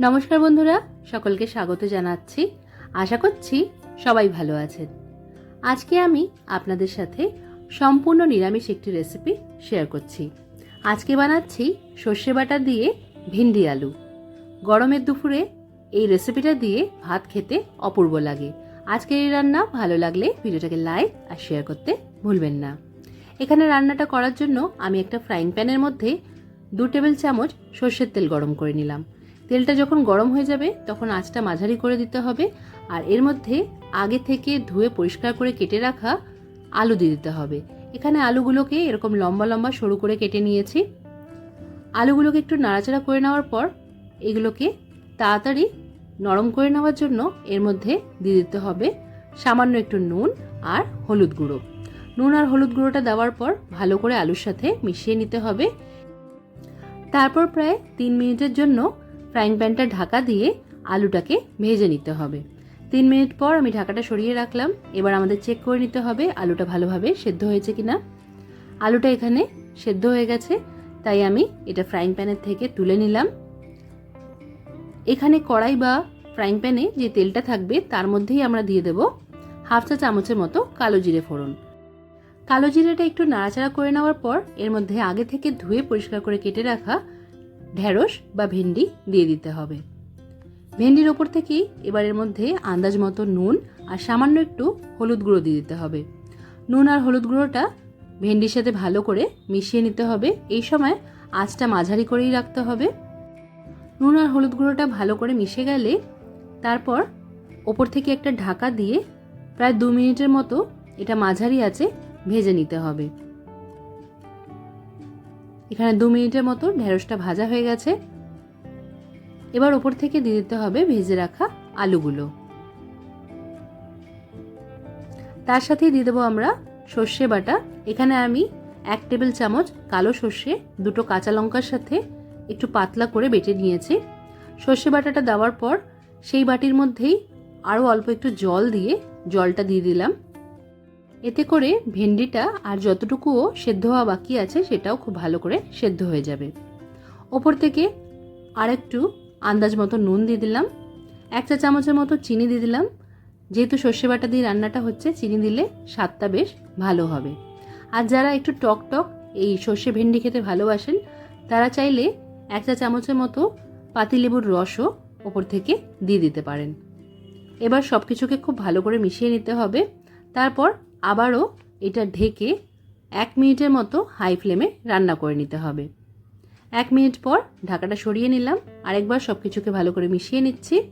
নমস্কার বন্ধুরা, সকলকে স্বাগত জানাচ্ছি। আশা করছি সবাই ভালো আছেন। আজকে আমি আপনাদের সাথে সম্পূর্ণ নিরামিষ একটি রেসিপি শেয়ার করছি। আজকে বানাচ্ছি সর্ষে বাটা দিয়ে ভিন্ডি আলু। গরমের দুপুরে এই রেসিপিটা দিয়ে ভাত খেতে অপূর্ব লাগে। আজকের এই রান্না ভালো লাগলে ভিডিওটাকে লাইক আর শেয়ার করতে ভুলবেন না। এখানে রান্নাটা করার জন্য আমি একটা ফ্রাইং প্যানের মধ্যে দু টেবিল চামচ সর্ষের তেল গরম করে নিলাম। তেলটা যখন গরম হয়ে যাবে, তখন আঁচটা মাঝারি করে দিতে হবে আর এর মধ্যে আগে থেকে ধুয়ে পরিষ্কার করে কেটে রাখা আলু দিয়ে দিতে হবে। এখানে আলুগুলোকে এরকম লম্বা লম্বা সরু করে কেটে নিয়েছি। আলুগুলোকে একটু নাড়াচাড়া করে নেওয়ার পর এগুলোকে তাড়াতাড়ি নরম করে নেওয়ার জন্য এর মধ্যে দিয়ে দিতে হবে সামান্য একটু নুন আর হলুদ গুঁড়ো। নুন আর হলুদ গুঁড়োটা দেওয়ার পর ভালো করে আলুর সাথে মিশিয়ে নিতে হবে। তারপর প্রায় তিন মিনিটের জন্য ফ্রাইং প্যানটা ঢাকা দিয়ে আলুটাকে ভেজে নিতে হবে। তিন মিনিট পর আমি ঢাকাটা সরিয়ে রাখলাম। এবার আমাদের চেক করে নিতে হবে আলুটা ভালোভাবে সেদ্ধ হয়েছে কিনা। আলুটা এখানে সেদ্ধ হয়ে গেছে, তাই আমি এটা ফ্রাইং প্যানের থেকে তুলে নিলাম। এখানে কড়াই বা ফ্রাইং প্যানে যে তেলটা থাকবে তার মধ্যেই আমরা দিয়ে দেব হাফ চা চামচের মতো কালো জিরে ফোড়ন। কালো জিরাটা একটু নাড়াচাড়া করে নেওয়ার পর এর মধ্যে আগে থেকে ধুয়ে পরিষ্কার করে কেটে রাখা ঢ্যাঁড়স বা ভেন্ডি দিয়ে দিতে হবে। ভেন্ডির ওপর থেকেই এবার এর মধ্যে আন্দাজ মতো নুন আর সামান্য একটু হলুদ গুঁড়ো দিয়ে দিতে হবে। নুন আর হলুদ গুঁড়োটা ভেন্ডির সাথে ভালো করে মিশিয়ে নিতে হবে। এই সময় আঁচটা মাঝারি করেই রাখতে হবে। নুন আর হলুদ গুঁড়োটা ভালো করে মিশে গেলে তারপর ওপর থেকে একটা ঢাকা দিয়ে প্রায় দু মিনিটের মতো এটা মাঝারি আছে ভেজে নিতে হবে। এখানে দু মিনিটের মতো ঢেঁড়সটা ভাজা হয়ে গেছে। এবার ওপর থেকে দিয়ে দিতে হবে ভেজে রাখা আলুগুলো। তার সাথে দিয়ে দেবো আমরা সর্ষে বাটা। এখানে আমি এক টেবিল চামচ কালো সর্ষে, দুটো কাঁচা লঙ্কার সাথে একটু পাতলা করে বেটে নিয়েছি। সর্ষে বাটাটা দেওয়ার পর সেই বাটির মধ্যেই আরও অল্প একটু জল দিয়ে জলটা দিয়ে দিলাম। এতে করে ভেন্ডিটা আর যতটুকুও সেদ্ধ হওয়া বাকি আছে, সেটাও খুব ভালো করে সেদ্ধ হয়ে যাবে। ওপর থেকে আরেকটু আন্দাজ মতো নুন দিয়ে দিলাম। এক চা চামচের মতো চিনি দিয়ে দিলাম। যেহেতু সর্ষে বাটা দিয়ে রান্নাটা হচ্ছে, চিনি দিলে স্বাদটা বেশ ভালো হবে। আর যারা একটু টক টক এই সর্ষে ভেন্ডি খেতে ভালোবাসেন, তারা চাইলে এক চা চামচের মতো পাতিলেবুর রসও ওপর থেকে দিয়ে দিতে পারেন। এবার সব কিছুকে খুব ভালো করে মিশিয়ে নিতে হবে। তারপর আবারও এটা ঢেকে এক মিনিটের মতো হাই ফ্লেমে রান্না করে নিতে হবে। এক মিনিট পর ঢাকাটা সরিয়ে নিলাম। আরেকবার সব কিছুকে ভালো করে মিশিয়ে নিচ্ছি।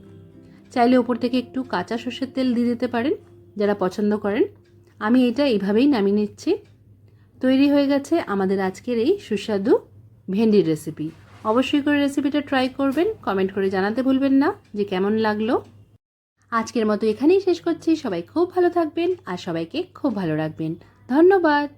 চাইলে ওপর থেকে একটু কাঁচা সর্ষের তেল দিয়ে দিতে পারেন যারা পছন্দ করেন। আমি এটা এইভাবেই নামিয়ে নিচ্ছি। তৈরি হয়ে গেছে আমাদের আজকের এই সুস্বাদু ভেন্ডির রেসিপি অবশ্যই করে রেসিপিটা ট্রাই করবেন। কমেন্ট করে জানাতে ভুলবেন না যে কেমন লাগল। আজকের মতো এখানেই শেষ করছি। সবাই খুব ভালো থাকবেন আর সবাইকে খুব ভালো রাখবেন। ধন্যবাদ।